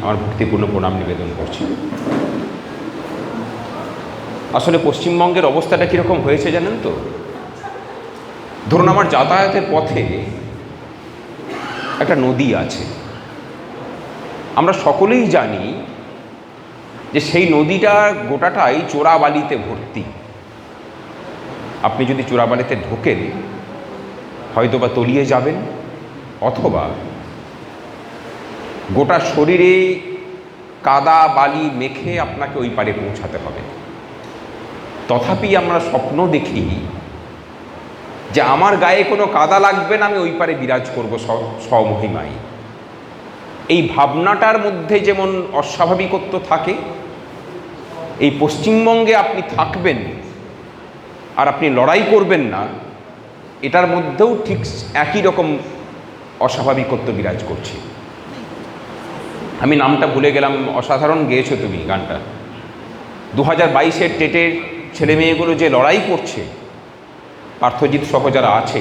আমার ভক্তিপূর্ণ প্রণাম নিবেদন করছি। আসলে পশ্চিমবঙ্গের অবস্থাটা কীরকম হয়েছে জানেন তো? ধরুন আমার যাতায়াতের পথে একটা নদী আছে। আমরা সকলেই জানি যে সেই নদীটা গোটাটাই চোরাবালিতে ভর্তি। আপনি যদি চোরাবালিতে ঢোকেন হয়তো বা তলিয়ে যাবেন, অথবা গোটা শরীরে কাদা, বালি মেখে আপনাকে ওই পারে পৌঁছাতে হবে। তথাপি আমরা স্বপ্ন দেখি যে আমার গায়ে কোনো কাদা লাগবে না, আমি ওই পারে বিরাজ করব স্বমহিমায়। এই ভাবনাটার মধ্যে যেমন অস্বাভাবিকত্ব থাকে, এই পশ্চিমবঙ্গে আপনি থাকবেন আর আপনি লড়াই করবেন না, এটার মধ্যেও ঠিক একই রকম অস্বাভাবিকত্ব বিরাজ করছে। আমি নামটা ভুলে গেলাম, অসাধারণ গেয়েছো তুমি গানটা। দু হাজার বাইশের টেটের ছেলে মেয়েগুলো যে লড়াই করছে, পার্থজিৎ সহ যারা আছে,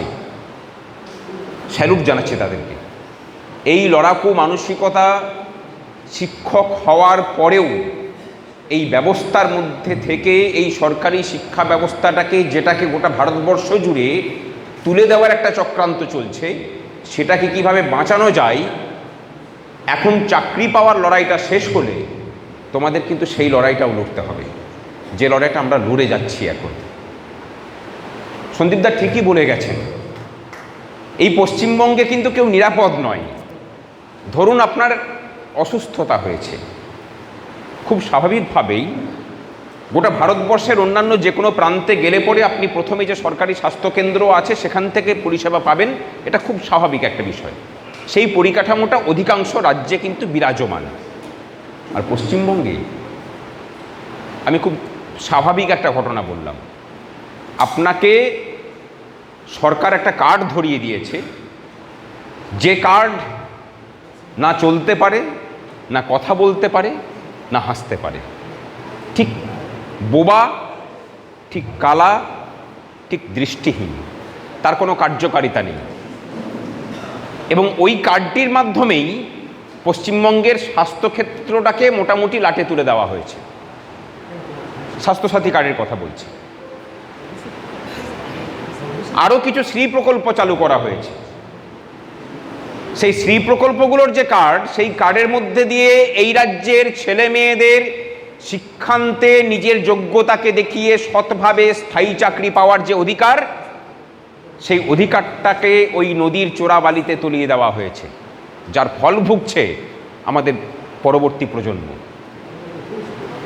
স্যালুট জানাচ্ছে তাদেরকে। এই লড়াকু মানসিকতা শিক্ষক হওয়ার পরেও এই ব্যবস্থার মধ্যে থেকে এই সরকারি শিক্ষা ব্যবস্থাটাকে, যেটাকে গোটা ভারতবর্ষ জুড়ে তুলে দেওয়ার একটা চক্রান্ত চলছে, সেটাকে কীভাবে বাঁচানো যায় এখন চাকরি পাওয়ার লড়াইটা শেষ হলে তোমাদের কিন্তু সেই লড়াইটাও লড়তে হবে। যে লড়াইটা আমরা লড়ে যাচ্ছি এখন। সন্দীপদা ঠিকই বলে গেছেন, এই পশ্চিমবঙ্গে কিন্তু কেউ নিরাপদ নয়। ধরুন আপনার অসুস্থতা হয়েছে। খুব স্বাভাবিকভাবেই গোটা ভারতবর্ষের অন্যান্য যে কোনো প্রান্তে গেলে পরে আপনি প্রথমে যে সরকারি স্বাস্থ্যকেন্দ্র আছে, সেখান থেকে পরিষেবা পাবেন, এটা খুব স্বাভাবিক একটা বিষয়। সেই পরিকাঠামোটা অধিকাংশ রাজ্যে কিন্তু বিরাজমান। আর পশ্চিমবঙ্গে আমি খুব স্বাভাবিক একটা ঘটনা বললাম। আপনাকে সরকার একটা কার্ড ধরিয়ে দিয়েছে। যে কার্ড না চলতে পারে, না কথা বলতে পারে, না হাসতে পারে। ঠিক বোবা, ঠিক কালা, ঠিক দৃষ্টিহীন। তার কোনো কার্যকারিতা নেই। এবং ওই কার্ডটির মাধ্যমেই পশ্চিমবঙ্গের স্বাস্থ্যক্ষেত্রটাকে মোটামুটি লাটে তুলে দেওয়া হয়েছে। স্বাস্থ্যসাথী কার্ডের কথা বলছি। আরও কিছু শ্রী প্রকল্প চালু করা হয়েছে। সেই শ্রী প্রকল্পগুলোর যে কার্ড, সেই কার্ডের মধ্যে দিয়ে এই রাজ্যের ছেলে মেয়েদের শিক্ষান্তে নিজের যোগ্যতাকে দেখিয়ে সৎভাবে স্থায়ী চাকরি পাওয়ার যে অধিকার সেই অধিকারটাকে ওই নদীর চোরাবালিতে তলিয়ে দেওয়া হয়েছে, যার ফল ভুগছে আমাদের পরবর্তী প্রজন্ম।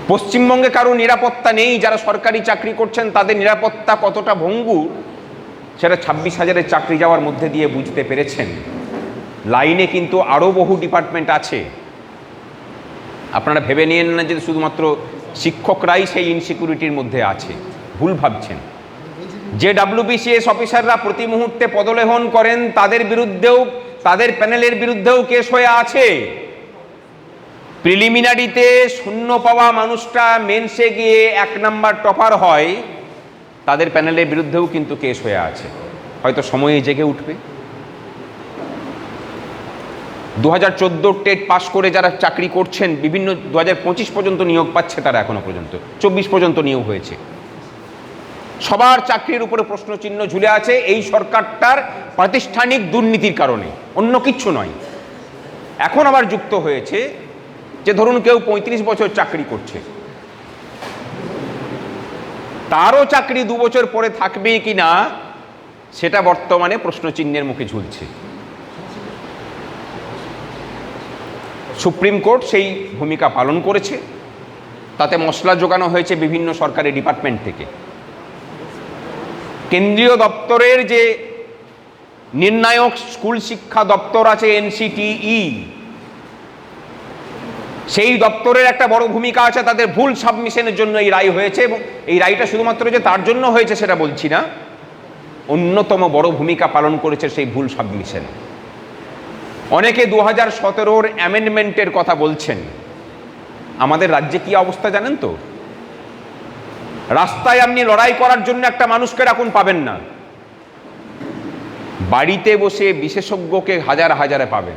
পশ্চিমবঙ্গে কারও নিরাপত্তা নেই, যারা সরকারি চাকরি করছেন তাদের নিরাপত্তা কতটা ভঙ্গুর, সেটা ছাব্বিশ হাজারের চাকরি যাওয়ার মধ্যে দিয়ে বুঝতে পেরেছেন। লাইনে কিন্তু আরও বহু ডিপার্টমেন্ট আছে। আপনারা ভেবে নিয়েন না যে শুধুমাত্র শিক্ষকরাই সেই ইনসিকিউরিটির মধ্যে আছে। ভুল ভাবছেন। যে ডাব্লিউবিসিএস অফিসাররা প্রতি মুহূর্তে পদলেহন করেন, তাদের বিরুদ্ধেও, তাদের প্যানেলের বিরুদ্ধেও কেস হয়ে আছে। প্রিলিমিনারিতে শূন্য পাওয়া মানুষটা মেনসে গিয়ে এক নাম্বার টপার হয়, তাদের প্যানেলের বিরুদ্ধেও কিন্তু কেস হয়ে আছে। হয়তো সময়ে জেগে উঠবে। দু হাজার চোদ্দ টেট পাশ করে যারা চাকরি করছেন, বিভিন্ন দু পঁচিশ পর্যন্ত নিয়োগ পাচ্ছে তারা এখনও পর্যন্ত। চব্বিশ পর্যন্ত নিয়োগ হয়েছে। সবার চাকরির উপরে প্রশ্নচিহ্ন ঝুলে আছে এই সরকারটার প্রাতিষ্ঠানিক দুর্নীতির কারণে। অন্য কিচ্ছু নয়। এখন আবার যুক্ত হয়েছে যে ধরুন কেউ পঁয়ত্রিশ বছর চাকরি করছে। তারও চাকরি দু বছর পরে থাকবে কি না, সেটা বর্তমানে প্রশ্নচিহ্নের মুখে ঝুলছে। সুপ্রিম কোর্ট সেই ভূমিকা পালন করেছে। তাতে মশলা যোগানো হয়েছে বিভিন্ন সরকারি ডিপার্টমেন্ট থেকে। কেন্দ্রীয় দপ্তরের যে নির্ণায়ক স্কুল শিক্ষা দপ্তর আছে এনসিটিই, সেই দপ্তরের একটা বড় ভূমিকা আছে, তাদের ভুল সাবমিশনের জন্য এই রায় হয়েছে এবং এই রায়টা শুধুমাত্র যে তার জন্য হয়েছে সেটা বলছি না, অন্যতম বড় ভূমিকা পালন করেছে সেই ভুল সাবমিশন। অনেকে দু হাজার সতেরোর অ্যামেন্ডমেন্টের কথা বলছেন। আমাদের রাজ্যে কি অবস্থা জানেন তো? রাস্তায় আপনি লড়াই করার জন্য একটা মানুষকে রাখুন পাবেন না। বাড়িতে বসে বিশেষজ্ঞকে হাজার হাজারে পাবেন।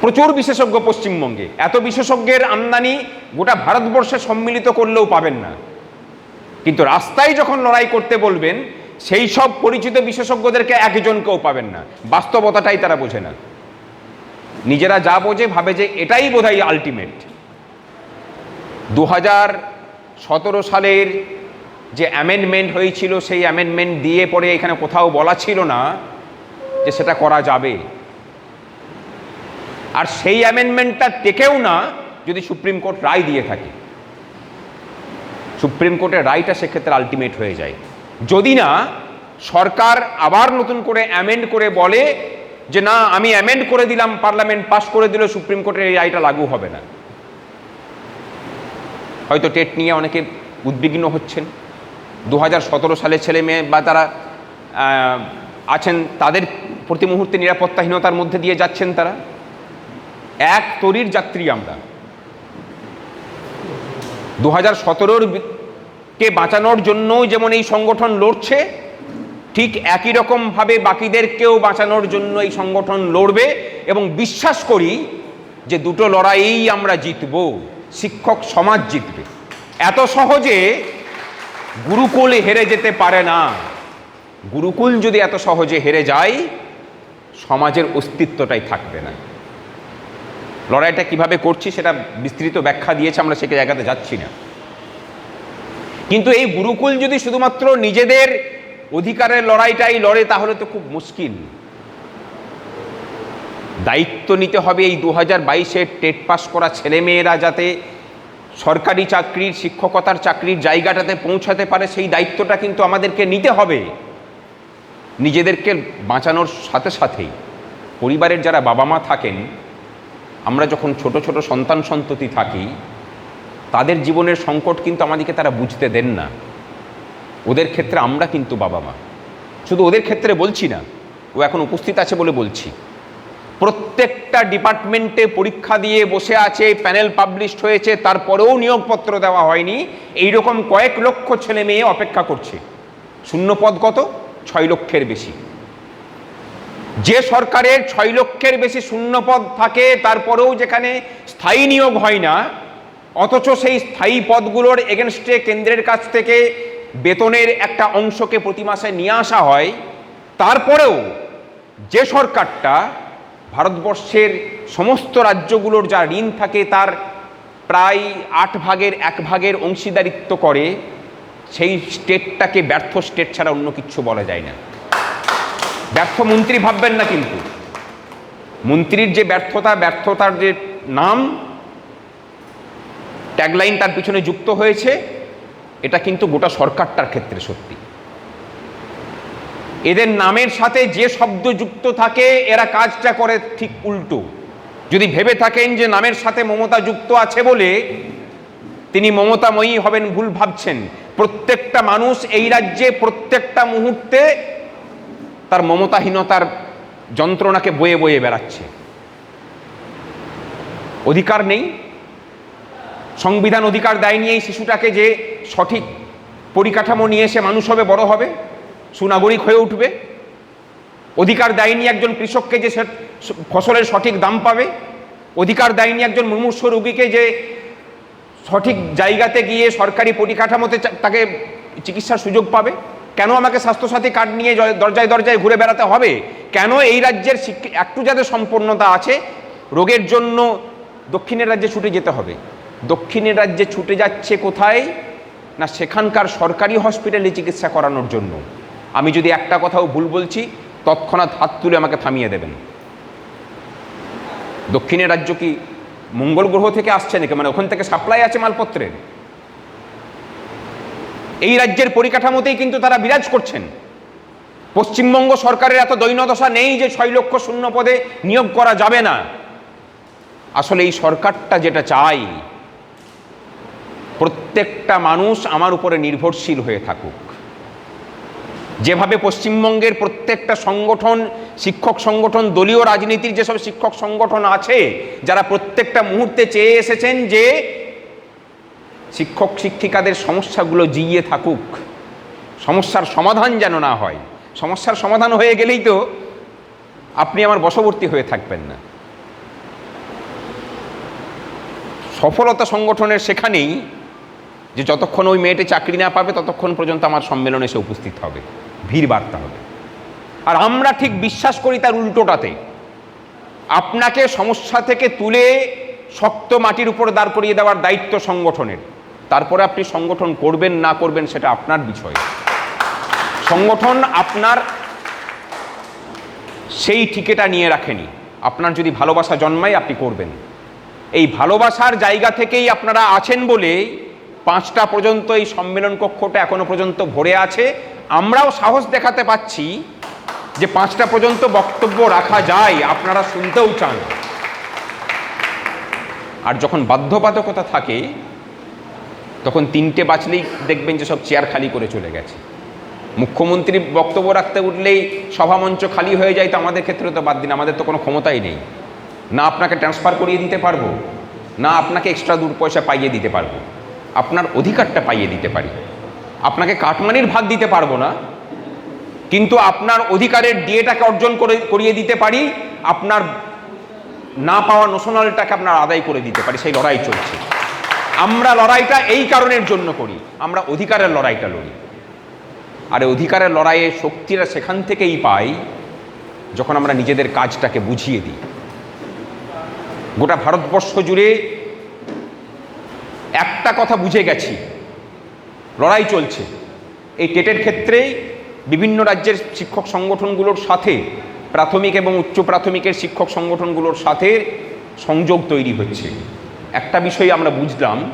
প্রচুর বিশেষজ্ঞ পশ্চিমবঙ্গে। এত বিশেষজ্ঞের আমদানি গোটা ভারতবর্ষে সম্মিলিত করলেও পাবেন না। কিন্তু রাস্তায় যখন লড়াই করতে বলবেন, সেই সব পরিচিত বিশেষজ্ঞদেরকে একজনকেও পাবেন না। বাস্তবতাটাই তারা বোঝে না। নিজেরা যা বোঝে, ভাবে যে এটাই বোধহয় আলটিমেট দু হাজার সতেরো সালের যে অ্যামেন্ডমেন্ট হয়েছিল, সেই অ্যামেন্ডমেন্ট দিয়ে পরে এখানে কোথাও বলা ছিল না যে সেটা করা যাবে। আর সেই অ্যামেন্ডমেন্টটা টেকেও না যদি সুপ্রিম কোর্ট রায় দিয়ে থাকে। সুপ্রিম কোর্টের রায়টা সেক্ষেত্রে আলটিমেট হয়ে যায়। যদি না, সরকার আবার নতুন করে অ্যামেন্ড করে বলে যে না, আমি অ্যামেন্ড করে দিলাম পার্লামেন্ট পাস করে দিল সুপ্রিম কোর্টের এই রায়টা লাগু হবে না। হয়তো টেট নিয়ে অনেকে উদ্বিগ্ন হচ্ছেন। দু সালের ছেলে মেয়ে বা তারা আছেন, তাদের প্রতি মুহূর্তে নিরাপত্তাহীনতার মধ্যে দিয়ে যাচ্ছেন তারা। এক তরির যাত্রী আমরা। দু হাজার সতেরোর কে বাঁচানোর জন্য যেমন এই সংগঠন লড়ছে, ঠিক একই রকমভাবে বাকিদেরকেও বাঁচানোর জন্য এই সংগঠন লড়বে এবং বিশ্বাস করি যে দুটো লড়াইয়েই আমরা জিতব। শিক্ষক সমাজ জিতবে। এত সহজে গুরুকুল হেরে যেতে পারে না। গুরুকুল যদি এত সহজে হেরে যায়, সমাজের অস্তিত্বটাই থাকবে না। লড়াইটা কীভাবে করছি সেটা বিস্তৃত ব্যাখ্যা দিয়েছে আমরা সে জায়গাতে যাচ্ছি না। কিন্তু এই গুরুকুল যদি শুধুমাত্র নিজেদের অধিকারের লড়াইটাই লড়ে, তাহলে তো খুব মুশকিল। দায়িত্ব নিতে হবে এই দু হাজার বাইশের টেট পাস করা ছেলেমেয়েরা যাতে সরকারি চাকরির, শিক্ষকতার চাকরির জায়গাটাতে পৌঁছাতে পারে, সেই দায়িত্বটা কিন্তু আমাদেরকে নিতে হবে। নিজেদেরকে বাঁচানোর সাথে সাথেই পরিবারের যারা বাবা মা থাকেন, আমরা যখন ছোট ছোট সন্তান সন্ততি থাকি, তাদের জীবনের সংকট কিন্তু আমাদেরকে তারা বুঝতে দেন না। ওদের ক্ষেত্রে আমরা কিন্তু বাবা মা শুধু ওদের ক্ষেত্রে বলছি না, ও এখন উপস্থিত আছে বলে বলছি। প্রত্যেকটা ডিপার্টমেন্টে পরীক্ষা দিয়ে বসে আছে, প্যানেল পাবলিশড হয়েছে, তারপরেও নিয়োগপত্র দেওয়া হয়নি। এই রকম কয়েক লক্ষ ছেলে মেয়ে অপেক্ষা করছে। শূন্যপদ কত? ছয় লক্ষের বেশি। যে সরকারের ছয় লক্ষের বেশি শূন্যপদ থাকে, তারপরেও যেখানে স্থায়ী নিয়োগ হয় না, অথচ সেই স্থায়ী পদগুলোর এগেনস্টে কেন্দ্রের কাছ থেকে বেতনের একটা অংশকে প্রতি মাসে নিয়ে আসা হয়, তারপরেও যে সরকারটা ভারতবর্ষের সমস্ত রাজ্যগুলোর যা ঋণ থাকে তার প্রায় আট ভাগের এক ভাগের অংশীদারিত্ব করে, সেই স্টেটটাকে ব্যর্থ স্টেট ছাড়া অন্য কিছু বলা যায় না। ব্যর্থ মন্ত্রী ভাববেন না কিন্তু। মন্ত্রীর যে ব্যর্থতা, ব্যর্থতার যে নাম ট্যাগলাইন তার পিছনে যুক্ত হয়েছে, এটা কিন্তু গোটা সরকারটার ক্ষেত্রে সত্যি। এদের নামের সাথে যে শব্দ যুক্ত থাকে, এরা কাজটা করে ঠিক উল্টো। যদি ভেবে থাকেন যে নামের সাথে মমতা যুক্ত আছে বলে, তিনি মমতাময়ী হবেন ভুল ভাবছেন। প্রত্যেকটা মানুষ এই রাজ্যে প্রত্যেকটা মুহূর্তে তার মমতাহীনতার যন্ত্রণাকে বয়ে বয়ে বেড়াচ্ছে। অধিকার নেই। সংবিধান অধিকার দেয়নি এই শিশুটাকে যে সঠিক পরিকাঠামো নিয়ে এসে মানুষ হবে, বড় হবে। সুনাগরিক হয়ে উঠবে। অধিকার দেয়নি একজন কৃষককে যে ফসলের সঠিক দাম পাবে। অধিকার দেয়নি একজন মুমূর্ষ রোগীকে যে সঠিক জায়গাতে গিয়ে সরকারি পরিকাঠামোতে তাকে চিকিৎসার সুযোগ পাবে। কেন আমাকে স্বাস্থ্যসাথী কার্ড নিয়ে দরজায় দরজায় ঘুরে বেড়াতে হবে? কেন এই রাজ্যের একটু যাদের সম্পন্নতা আছে, রোগের জন্য দক্ষিণের রাজ্যে ছুটে যেতে হবে। দক্ষিণের রাজ্যে ছুটে যাচ্ছে কোথায়? না সেখানকার সরকারি হসপিটালে চিকিৎসা করানোর জন্য। আমি যদি একটা কথাও ভুল বলছি, তৎক্ষণাৎ হাত তুলে আমাকে থামিয়ে দেবেন। দক্ষিণের রাজ্য কি মঙ্গল গ্রহ থেকে আসছে নাকি? মানে ওখান থেকে সাপ্লাই আছে মালপত্রের? এই রাজ্যের পরিকাঠামোতেই কিন্তু তারা বিরাজ করছেন। পশ্চিমবঙ্গ সরকারের এত দৈন্যদশা নেই যে ছয় লক্ষ শূন্য পদে নিয়োগ করা যাবে না। আসলে এই সরকারটা যেটা চাই, প্রত্যেকটা মানুষ আমার উপরে নির্ভরশীল হয়ে থাকুক। যেভাবে পশ্চিমবঙ্গের প্রত্যেকটা সংগঠন, শিক্ষক সংগঠন, দলীয় রাজনীতির যেসব শিক্ষক সংগঠন আছে, যারা প্রত্যেকটা মুহূর্তে চেয়ে এসেছেন যে শিক্ষক, শিক্ষিকাদের সমস্যাগুলো জিইয়ে থাকুক। সমস্যার সমাধান যেন না হয়। সমস্যার সমাধান হয়ে গেলেই তো আপনি আমার বশবর্তী হয়ে থাকবেন না। সফলতা সংগঠনের সেখানেই যে যতক্ষণ ওই মেয়েটি চাকরি না পাবে, ততক্ষণ পর্যন্ত আমার সম্মেলনে এসে উপস্থিত হবে। ভিড় বাড়তে হবে। আর আমরা ঠিক বিশ্বাস করি তার উল্টোটাতে। আপনাকে সমস্যা থেকে তুলে শক্ত মাটির উপর দাঁড় করিয়ে দেওয়ার দায়িত্ব সংগঠনের। তারপরে আপনি সংগঠন করবেন, না করবেন, সেটা আপনার বিষয়। সংগঠন আপনার সেই ঠিকেটা নিয়ে রাখেনি। আপনার যদি ভালোবাসা জন্মায়, আপনি করবেন। এই ভালোবাসার জায়গা থেকেই আপনারা আছেন বলে পাঁচটা পর্যন্ত এই সম্মেলন কক্ষটা এখনও পর্যন্ত ভরে আছে। আমরাও সাহস দেখাতে পাচ্ছি যে পাঁচটা পর্যন্ত বক্তব্য রাখা যায়, আপনারা শুনতেও চান। আর যখন বাধ্যবাধকতা থাকে, তখন তিনটে বাঁচলেই দেখবেন যে সব চেয়ার খালি করে চলে গেছে। মুখ্যমন্ত্রী বক্তব্য রাখতে উঠলেই সভামঞ্চ খালি হয়ে যায়, তো আমাদের ক্ষেত্রে তো বাদ দিন, আমাদের তো কোনো ক্ষমতাই নেই। না আপনাকে ট্রান্সফার করিয়ে দিতে পারব, না আপনাকে এক্সট্রা দূর পয়সা পাইয়ে দিতে পারব। আপনার অধিকারটা পাইয়ে দিতে পারি। আপনাকে কাটমানির ভাগ দিতে পারব না, কিন্তু আপনার অধিকারের ডিএটাকে অর্জন করে, করিয়ে দিতে পারি, আপনার না পাওয়া নোশনালটাকে আপনার আদায় করে দিতে পারি, সেই লড়াই চলছে। আমরা লড়াইটা এই কারণের জন্য করি, আমরা অধিকারের লড়াইটা লড়ি। আর অধিকারের লড়াইয়ে শক্তিরা সেখান থেকেই পাই, যখন আমরা নিজেদের কাজটাকে বুঝিয়ে দিই। গোটা ভারতবর্ষ জুড়ে একটা কথা বুঝে গেছি। লড়াই চলছে। এই টেটের ক্ষেত্রেই বিভিন্ন রাজ্যের শিক্ষক সংগঠনগুলোর সাথে, প্রাথমিক এবং উচ্চ প্রাথমিকের শিক্ষক সংগঠনগুলোর সাথে সংযোগ তৈরি হচ্ছে। একটা বিষয় আমরা বুঝলাম,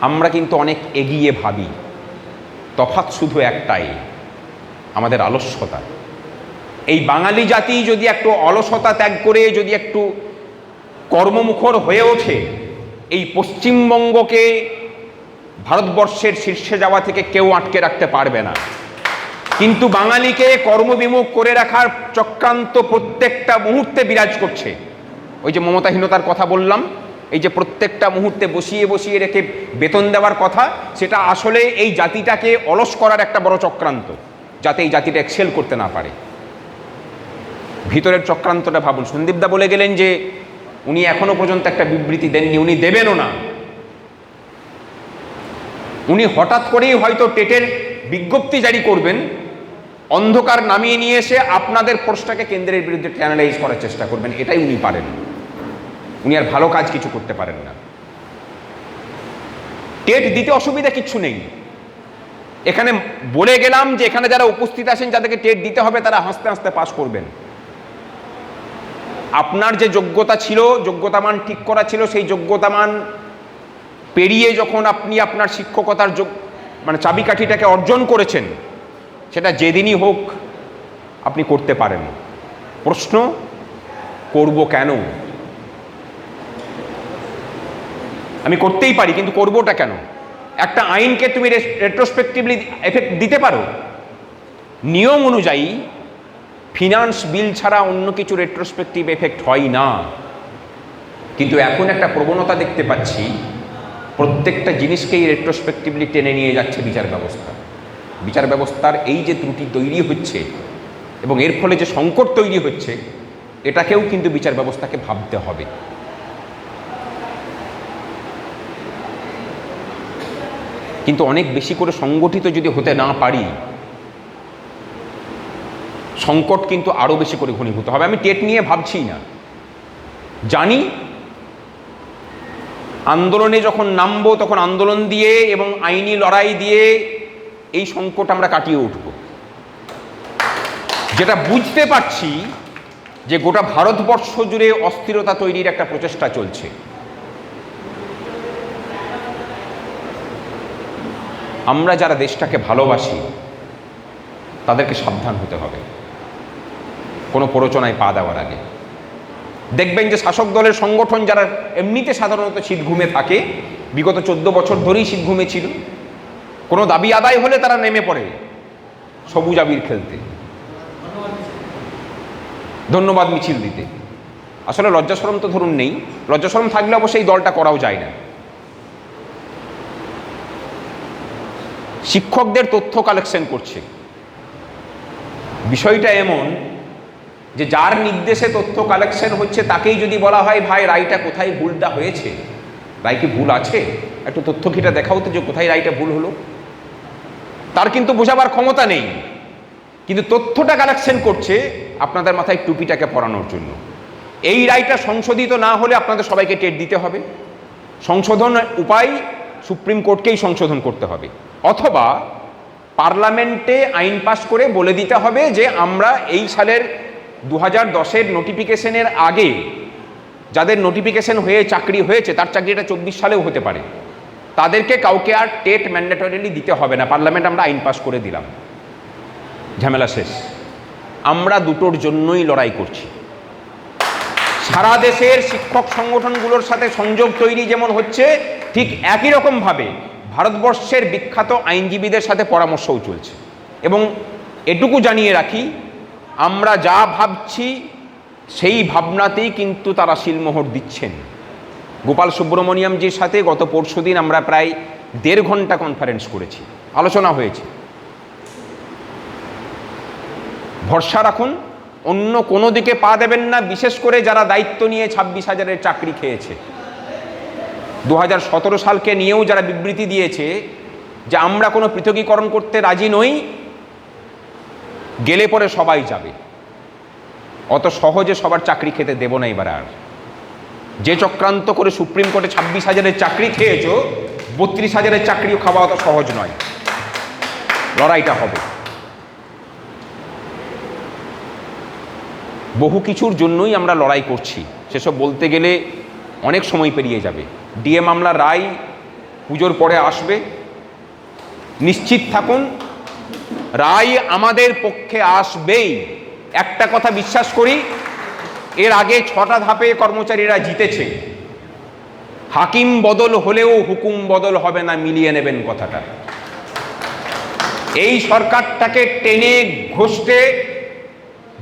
আমরা কিন্তু অনেক এগিয়ে ভাবি। তফাৎ শুধু একটাই, আমাদের আলস্যতা। এই বাঙালি জাতি যদি একটু অলসতা ত্যাগ করে, যদি একটু কর্মমুখর হয়ে ওঠে এই পশ্চিমবঙ্গকে ভারতবর্ষের শীর্ষে যাওয়া থেকে কেউ আটকে রাখতে পারবে না। কিন্তু বাঙালিকে কর্মবিমুখ করে রাখার চক্রান্ত প্রত্যেকটা মুহূর্তে বিরাজ করছে। ওই যে মমতাহীনতার কথা বললাম, এই যে প্রত্যেকটা মুহূর্তে বসিয়ে বসিয়ে রেখে বেতন দেওয়ার কথা, সেটা আসলে এই জাতিটাকে অলস করার একটা বড় চক্রান্ত, যাতে এই জাতিটা এক্সেল করতে না পারে। ভিতরের চক্রান্তটা ভাবুন। সন্দীপদা বলে গেলেন যে উনি এখনও পর্যন্ত একটা বিবৃতি দেননি, উনি দেবেনও না। উনি হঠাৎ করেই হয়তো টেটের বিজ্ঞপ্তি জারি করবেন, অন্ধকার নামিয়ে নিয়ে এসে আপনাদের ফোর্সটাকে কেন্দ্রের বিরুদ্ধে চ্যানেলাইজ করার চেষ্টা করবেন, এটাই উনি পারেন। উনি আর ভালো কাজ কিছু করতে পারেন না। টেট দিতে অসুবিধা কিচ্ছু নেই। এখানে বলে গেলাম যে এখানে যারা উপস্থিত আছেন, যাদেরকে টেট দিতে হবে, তারা হাসতে হাসতে পাশ করবেন। আপনার যে যোগ্যতা ছিল, যোগ্যতামান ঠিক করা ছিল, সেই যোগ্যতামান পেরিয়ে যখন আপনি আপনার শিক্ষকতার যোগ মানে চাবিকাঠিটাকে অর্জন করেছেন, সেটা যেদিনই হোক আপনি করতে পারেন। প্রশ্ন, করব কেন? আমি করতেই পারি, কিন্তু করবোটা কেন? একটা আইনকে তুমি রেট্রোস্পেক্টিভলি এফেক্ট দিতে পারো। নিয়ম অনুযায়ী ফিনান্স বিল ছাড়া অন্য কিছু রেট্রোস্পেক্টিভ এফেক্ট হয় না। কিন্তু এখন একটা প্রবণতা দেখতে পাচ্ছি, প্রত্যেকটা জিনিসকেই রেট্রোস্পেক্টিভলি টেনে নিয়ে যাচ্ছে বিচার ব্যবস্থা। বিচার ব্যবস্থার এই যে ত্রুটি তৈরি হচ্ছে এবং এর ফলে যে সংকট তৈরি হচ্ছে, এটাকেও কিন্তু বিচার ব্যবস্থাকে ভাবতে হবে। কিন্তু অনেক বেশি করে সংগঠিত যদি হতে না পারি সংকট কিন্তু আরও বেশি করে ঘনীভূত হবে। আমি টেট নিয়ে ভাবছি না। জানি আন্দোলনে যখন নামবো, তখন আন্দোলন দিয়ে এবং আইনি লড়াই দিয়ে এই সংকট আমরা কাটিয়ে উঠব। যেটা বুঝতে পারছি যে গোটা ভারতবর্ষ জুড়ে অস্থিরতা তৈরির একটা প্রচেষ্টা চলছে। আমরা যারা দেশটাকে ভালোবাসি, তাদেরকে সাবধান হতে হবে। কোনো প্ররোচনায় পা দেওয়ার আগে। দেখবেন যে শাসক দলের সংগঠন যারা এমনিতে সাধারণত ঘুমে থাকে, বিগত চোদ্দ বছর ধরেই ঘুমে ছিল, কোনো দাবি আদায় হলে তারা নেমে পড়ে সবুজ আবির খেলতে। ধন্যবাদ মিছিল দিতে। আসলে লজ্জাসরম তো ধরুন নেই লজ্জাসরম থাকলে অবশ্যই এই দলটা করাও যায় না। শিক্ষকদের তথ্য কালেকশন করছে। বিষয়টা এমন যে যার নির্দেশে তথ্য কালেকশন হচ্ছে, তাকেই যদি বলা হয়, ভাই, রায়টা কোথায় ভুলটা হয়েছে? রায় কি ভুল আছে? একটু তথ্য ঘিটা দেখাও তো যে কোথায় রায়টা ভুল হলো। তার কিন্তু বোঝাবার ক্ষমতা নেই। কিন্তু তথ্যটা কালেকশন করছে আপনাদের মাথায় টুপিটাকে পরানোর জন্য। এই রায়টা সংশোধিত না হলে আপনাদের সবাইকে টেট দিতে হবে। সংশোধন উপায় সুপ্রিম কোর্টকেই সংশোধন করতে হবে। অথবা পার্লামেন্টে আইন পাস করে বলে দিতে হবে যে, আমরা এই সালের দু হাজার দশের নোটিফিকেশনের আগে যাদের নোটিফিকেশন হয়ে চাকরি হয়েছে, তার চাকরিটা চব্বিশ সালেও হতে পারে। তাদেরকে কাউকে আর টেট ম্যান্ডেটরিলি দিতে হবে না। পার্লামেন্ট আমরা আইন পাস করে দিলাম। ঝামেলা শেষ। আমরা দুটোর জন্যই লড়াই করছি। সারা দেশের শিক্ষক সংগঠনগুলোর সাথে সংযোগ তৈরি যেমন হচ্ছে, ঠিক একই রকমভাবে ভারতবর্ষের বিখ্যাত আইনজীবীদের সাথে পরামর্শও চলছে। এবং এটুকু জানিয়ে রাখি আমরা যা ভাবছি, সেই ভাবনাতেই কিন্তু তারা শিলমোহর দিচ্ছেন। গোপাল সুব্রমণিয়ামজির সাথে গত পরশুদিন আমরা প্রায় দেড় ঘণ্টা কনফারেন্স করেছি। আলোচনা হয়েছে। ভরসা রাখুন, অন্য কোনো দিকে পা দেবেন না, বিশেষ করে যারা দায়িত্ব নিয়ে ছাব্বিশ হাজারের চাকরি খেয়েছে। দু হাজার সতেরো সালকে নিয়েও যারা বিবৃতি দিয়েছে যে আমরা কোনো পৃথকীকরণ করতে রাজি নই গেলে পরে সবাই যাবে। অত সহজে সবার চাকরি খেতে দেব না এবার আর। যে চক্রান্ত করে সুপ্রিম কোর্টে ছাব্বিশ হাজারের চাকরি খেয়েছ, বত্রিশ হাজারের চাকরিও খাওয়া অত সহজ নয়। লড়াইটা হবে। বহু কিছুর জন্যই আমরা লড়াই করছি। সেসব বলতে গেলে অনেক সময় পেরিয়ে যাবে। ডিএ মামলা রায় পুজোর পরে আসবে। নিশ্চিত থাকুন রায় আমাদের পক্ষে আসবেই। একটা কথা বিশ্বাস করি, এর আগে ছটা ধাপে কর্মচারীরা জিতেছে। হাকিম বদল হলেও হুকুম বদল হবে না, মিলিয়ে নেবেন কথাটা। এই সরকারটাকে টেনে ঘষতে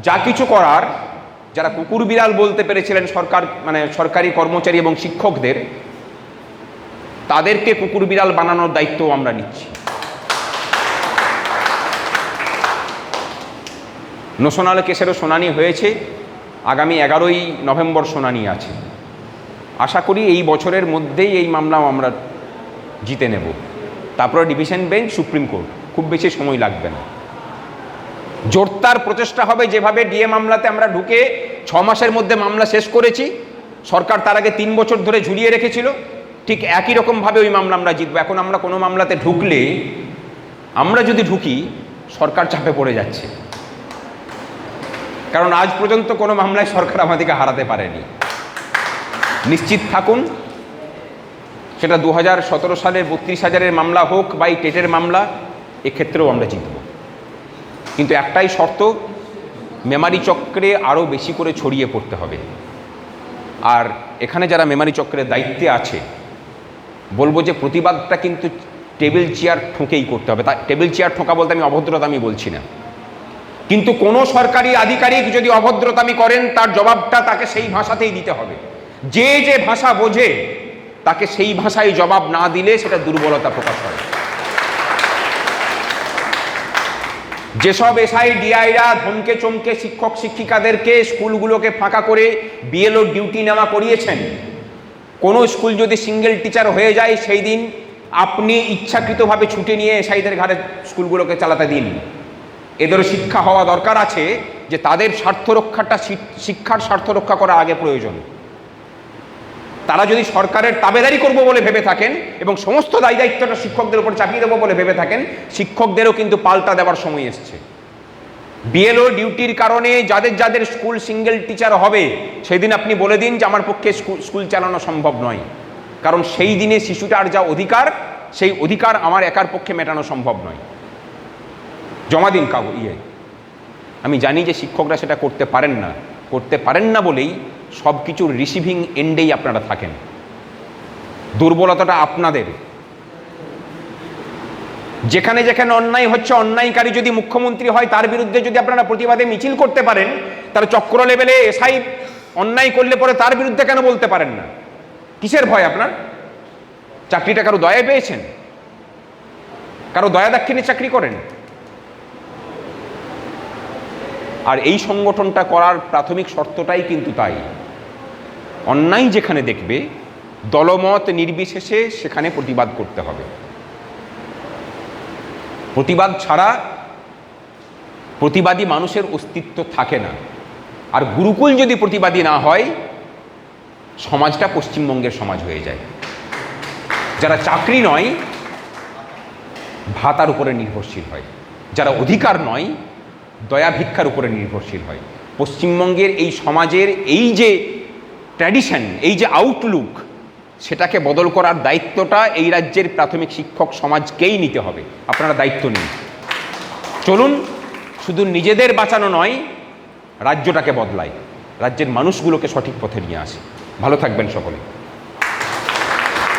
যা কিছু করার, যারা কুকুর বিড়াল বলতে পেরেছিলেন সরকার মানে সরকারি কর্মচারী এবং শিক্ষকদের, তাদেরকে কুকুর বিড়াল বানানোর দায়িত্ব আমরা নিচ্ছি। নোশনাল কেসেরও শুনানি হয়েছে। আগামী এগারোই নভেম্বর শুনানি আছে। আশা করি এই বছরের মধ্যেই এই মামলাও আমরা জিতে নেব। তারপরে ডিভিশন বেঞ্চ, সুপ্রিম কোর্ট। খুব বেশি সময় লাগবে না। জোরদার প্রচেষ্টা হবে যেভাবে ডিএ মামলাতে আমরা ঢুকে ছ মাসের মধ্যে মামলা শেষ করেছি। সরকার তার আগে তিন বছর ধরে ঝুলিয়ে রেখেছিল। ঠিক একই রকমভাবে ওই মামলা আমরা জিতবো। এখন আমরা কোনো মামলাতে ঢুকলে আমরা যদি ঢুকি, সরকার চাপে পড়ে যাচ্ছে। কারণ আজ পর্যন্ত কোনো মামলায় সরকার আমাদেরকে হারাতে পারেনি। নিশ্চিত থাকুন, সেটা দু হাজার সতেরো সালের বত্রিশ হাজারের মামলা হোক বা এই টেটের মামলা, এক্ষেত্রেও আমরা জিতব। কিন্তু একটাই শর্ত, মেমারি চক্রে আরও বেশি করে ছড়িয়ে পড়তে হবে। আর এখানে যারা মেমারি চক্রের দায়িত্বে আছে, বলব যে প্রতিবাদটা কিন্তু টেবিল চেয়ার ঠোঁকেই করতে হবে। তা টেবিল চেয়ার ঠোঁকা বলতে আমি অভদ্রতা আমি বলছি না। কিন্তু কোনো সরকারি আধিকারিক যদি অভদ্রতামি করেন, তার জবাবটা তাকে সেই ভাষাতেই দিতে হবে। যে যে ভাষা বোঝে, তাকে সেই ভাষায় জবাব না দিলে সেটা দুর্বলতা প্রকাশ হয় যেসব এসআই ডিআইরা ধমকে চমকে শিক্ষক শিক্ষিকাদেরকে স্কুলগুলোকে ফাঁকা করে বিএলও ডিউটি নেওয়া করিয়েছেন, কোনো স্কুল যদি সিঙ্গেল টিচার হয়ে যায়, সেই দিন আপনি ইচ্ছাকৃতভাবে ছুটে নিয়ে এসআইদের ঘাড়ে স্কুলগুলোকে চালাতে দিন। এদেরও শিক্ষা হওয়া দরকার আছে যে তাদের স্বার্থ রক্ষাটা শিক্ষার স্বার্থ রক্ষা করা আগে প্রয়োজন। তারা যদি সরকারের তাবেদারি করব বলে ভেবে থাকেন এবং সমস্ত দায়ী দায়িত্বটা শিক্ষকদের উপর চাপিয়ে দেবো বলে ভেবে থাকেন, শিক্ষকদেরও কিন্তু পাল্টা দেওয়ার সময় এসছে। বিএলও ডিউটির কারণে যাদের যাদের স্কুল সিঙ্গেল টিচার হবে সেই দিন আপনি বলে দিন যে আমার পক্ষে স্কুল চালানো সম্ভব নয়। কারণ সেই দিনে শিশুটার যা অধিকার, সেই অধিকার আমার একার পক্ষে মেটানো সম্ভব নয়। জমা দিন কাগজ ইয়ে। আমি জানি যে শিক্ষকরা সেটা করতে পারেন না। করতে পারেন না বলেই সব কিছুর রিসিভিং এন্ডেই আপনারা থাকেন। দুর্বলতাটা আপনাদের। যেখানে যেখানে অন্যায় হচ্ছে, অন্যায়কারী যদি মুখ্যমন্ত্রী হয়, তার বিরুদ্ধে যদি আপনারা প্রতিবাদে মিছিল করতে পারেন তাহলে চক্র লেভেলে এসআই অন্যায় করলে পরে তার বিরুদ্ধে কেন বলতে পারেন না? কিসের ভয় আপনার? চাকরিটা কারও দয়া পেয়েছেন? কারও দয়া দাক্ষিণে চাকরি করেন? আর এই সংগঠনটা করার প্রাথমিক শর্তটাই কিন্তু তাই। অন্যায় যেখানে দেখবে, দলমত নির্বিশেষে সেখানে প্রতিবাদ করতে হবে। প্রতিবাদ ছাড়া প্রতিবাদী মানুষের অস্তিত্ব থাকে না। আর গুরুকুল যদি প্রতিবাদী না হয়, সমাজটা পশ্চিমবঙ্গের সমাজ হয়ে যায়। যারা চাকরি নয়, ভাতার উপরে নির্ভরশীল হয়। যারা অধিকার নয় দয়া ভিক্ষার উপরে নির্ভরশীল হয়। পশ্চিমবঙ্গের এই সমাজের এই যে ট্র্যাডিশন এই যে আউটলুক সেটাকে বদল করার দায়িত্বটা এই রাজ্যের প্রাথমিক শিক্ষক সমাজকেই নিতে হবে। আপনারা দায়িত্ব নিন। চলুন, শুধু নিজেদের বাঁচানো নয়, রাজ্যটাকে বদলায়। রাজ্যের মানুষগুলোকে সঠিক পথে নিয়ে আসে। ভালো থাকবেন সকলে।